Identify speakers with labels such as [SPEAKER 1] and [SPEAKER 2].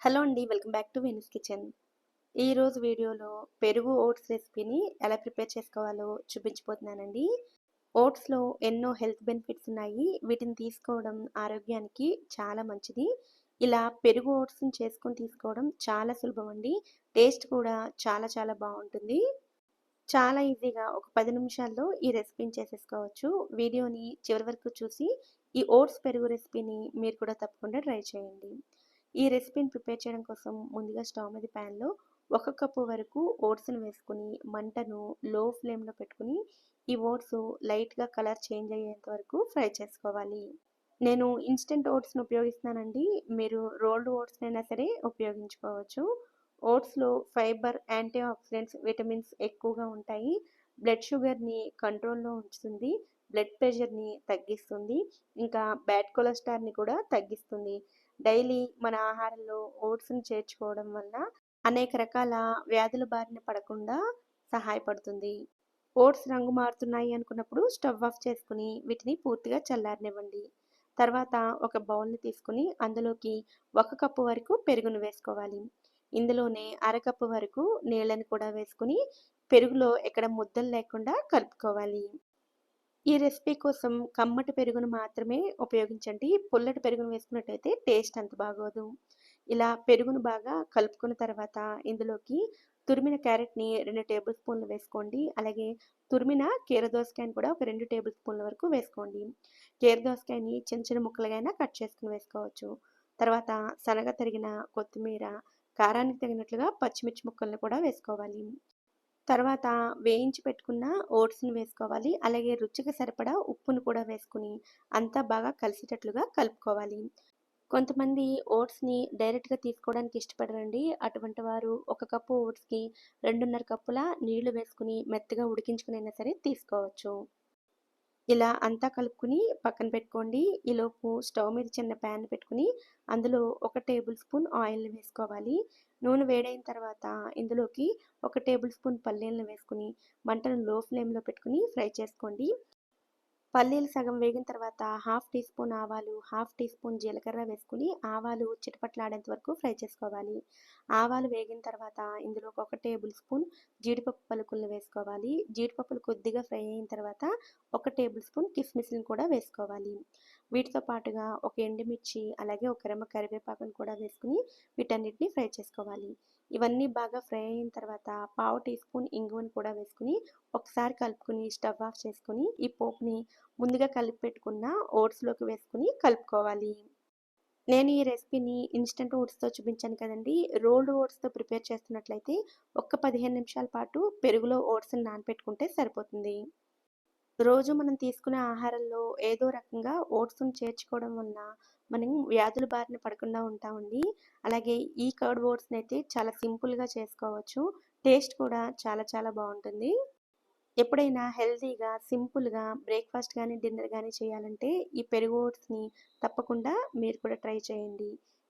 [SPEAKER 1] Hello అండి welcome back to Venice kitchen. ఈరోజు వీడియోలో పెరుగు ఓట్స్ రెసిపీని ఎలా ప్రిపేర్ చేసుకోవాలో చూపించిపోతున్నానండి ఓట్స్లో ఎన్నో హెల్త్ బెనిఫిట్స్ ఉన్నాయి. వీటిని తీసుకోవడం ఆరోగ్యానికి చాలా మంచిది. ఇలా పెరుగు ఓట్స్ని చేసుకొని తీసుకోవడం చాలా సులభం అండి. టేస్ట్ కూడా చాలా చాలా బాగుంటుంది. చాలా ఈజీగా ఒక పది నిమిషాల్లో ఈ రెసిపీని చేసేసుకోవచ్చు. వీడియోని చివరి వరకు చూసి ఈ ఓట్స్ పెరుగు రెసిపీని మీరు కూడా తప్పకుండా ట్రై చేయండి. ఈ రెసిపీని ప్రిపేర్ చేయడం కోసం ముందుగా స్టవ్ మీద ప్యాన్లో ఒక కప్పు వరకు ఓట్స్ని వేసుకుని మంటను లో ఫ్లేమ్లో పెట్టుకుని ఈ ఓట్స్ లైట్గా కలర్ చేంజ్ అయ్యేంత వరకు ఫ్రై చేసుకోవాలి. నేను ఇన్స్టెంట్ ఓట్స్ని ఉపయోగిస్తున్నానండి. మీరు రోల్డ్ ఓట్స్ అయినా సరే ఉపయోగించుకోవచ్చు. ఓట్స్లో ఫైబర్ యాంటీ ఆక్సిడెంట్స్ విటమిన్స్ ఎక్కువగా ఉంటాయి. బ్లడ్ షుగర్ని కంట్రోల్లో ఉంచుతుంది. బ్లడ్ ప్రెషర్ని తగ్గిస్తుంది. ఇంకా బ్యాడ్ కొలెస్ట్రాల్ని కూడా తగ్గిస్తుంది. డైలీ మన ఆహారంలో ఓట్స్ని చేర్చుకోవడం వల్ల అనేక రకాల వ్యాధుల బారిన పడకుండా సహాయపడుతుంది. ఓట్స్ రంగు మారుతున్నాయి అనుకున్నప్పుడు స్టవ్ ఆఫ్ చేసుకుని వీటిని పూర్తిగా చల్లారనివ్వండి. తర్వాత ఒక బౌల్ని తీసుకుని అందులోకి ఒక కప్పు వరకు పెరుగును వేసుకోవాలి. ఇందులోనే అరకప్పు వరకు నీళ్ళని కూడా వేసుకుని పెరుగులో ఎక్కడ ముద్దలు లేకుండా కలుపుకోవాలి. ఈ రెసిపీ కోసం కమ్మటి పెరుగును మాత్రమే ఉపయోగించండి. పుల్లటి పెరుగును వేసుకున్నట్టయితే టేస్ట్ అంత బాగోదు. ఇలా పెరుగును బాగా కలుపుకున్న తర్వాత ఇందులోకి తురిమిన క్యారెట్ని రెండు టేబుల్ స్పూన్లు వేసుకోండి. అలాగే తురిమిన కీర దోసకాయని కూడా ఒక రెండు టేబుల్ స్పూన్ల వరకు వేసుకోండి. కీర దోసకాయని చిన్న చిన్న ముక్కలుగా కట్ చేసుకుని వేసుకోవచ్చు. తర్వాత సనగ తరిగిన కొత్తిమీర కారానికి తగినట్లుగా పచ్చిమిర్చి ముక్కలను కూడా వేసుకోవాలి. తర్వాత వేయించి పెట్టుకున్న ఓట్స్ని వేసుకోవాలి. అలాగే రుచికి సరిపడా ఉప్పును కూడా వేసుకుని అంతా బాగా కలిసేటట్లుగా కలుపుకోవాలి. కొంతమంది ఓట్స్ని డైరెక్ట్గా తీసుకోవడానికి ఇష్టపడరండి. అటువంటి వారు ఒక కప్పు ఓట్స్కి రెండున్నర కప్పుల నీళ్ళు వేసుకుని మెత్తగా ఉడికించుకునైనా సరే తీసుకోవచ్చు. ఇలా అంతా కలుపుకుని పక్కన పెట్టుకోండి. ఈలోపు స్టవ్ మీద చిన్న ప్యాన్ పెట్టుకుని అందులో ఒక టేబుల్ స్పూన్ ఆయిల్ వేసుకోవాలి. నూనె వేడైన తర్వాత ఇందులోకి ఒక టేబుల్ స్పూన్ పల్లీలను వేసుకుని మంటను లో ఫ్లేమ్లో పెట్టుకుని ఫ్రై చేసుకోండి. పల్లీలు సగం వేగిన తర్వాత హాఫ్ టీ స్పూన్ ఆవాలు హాఫ్ టీ స్పూన్ జీలకర్ర వేసుకుని ఆవాలు చిటపట్లాడేంత వరకు ఫ్రై చేసుకోవాలి. ఆవాలు వేగిన తర్వాత ఇందులో ఒక టేబుల్ స్పూన్ జీడిపప్పు పలుకులను వేసుకోవాలి. జీడిపప్పులు కొద్దిగా ఫ్రై అయిన తర్వాత ఒక టేబుల్ స్పూన్ కిస్మిస్లను కూడా వేసుకోవాలి. వీటితో పాటుగా ఒక ఎండుమిర్చి అలాగే ఒక రెమ్మ కరివేపాకును కూడా వేసుకుని వీటన్నిటిని ఫ్రై చేసుకోవాలి. ఇవన్నీ బాగా ఫ్రై అయిన తర్వాత పావు టీ స్పూన్ ఇంగువను కూడా వేసుకుని ఒకసారి కలుపుకుని స్టవ్ ఆఫ్ చేసుకుని ఈ పోపుని ముందుగా కలిపి పెట్టుకున్న ఓట్స్లోకి వేసుకుని కలుపుకోవాలి. నేను ఈ రెసిపీని ఇన్స్టెంట్ ఓట్స్తో చూపించాను కదండి. రోల్డ్ ఓట్స్తో ప్రిపేర్ చేస్తున్నట్లయితే ఒక్క పదిహేను నిమిషాల పాటు పెరుగులో ఓట్స్ని నానపెట్టుకుంటే సరిపోతుంది. రోజు మనం తీసుకునే ఆహారంలో ఏదో రకంగా ఓట్స్ని చేర్చుకోవడం వలన మనం వ్యాధుల బారిన పడకుండా ఉంటామండి. అలాగే ఈ కర్డ్ ఓట్స్ని అయితే చాలా సింపుల్గా చేసుకోవచ్చు. టేస్ట్ కూడా చాలా చాలా బాగుంటుంది. ఎప్పుడైనా హెల్తీగా సింపుల్గా బ్రేక్ఫాస్ట్ కానీ డిన్నర్ కానీ చేయాలంటే ఈ పెరుగు ఓట్స్ని తప్పకుండా మీరు కూడా ట్రై చేయండి.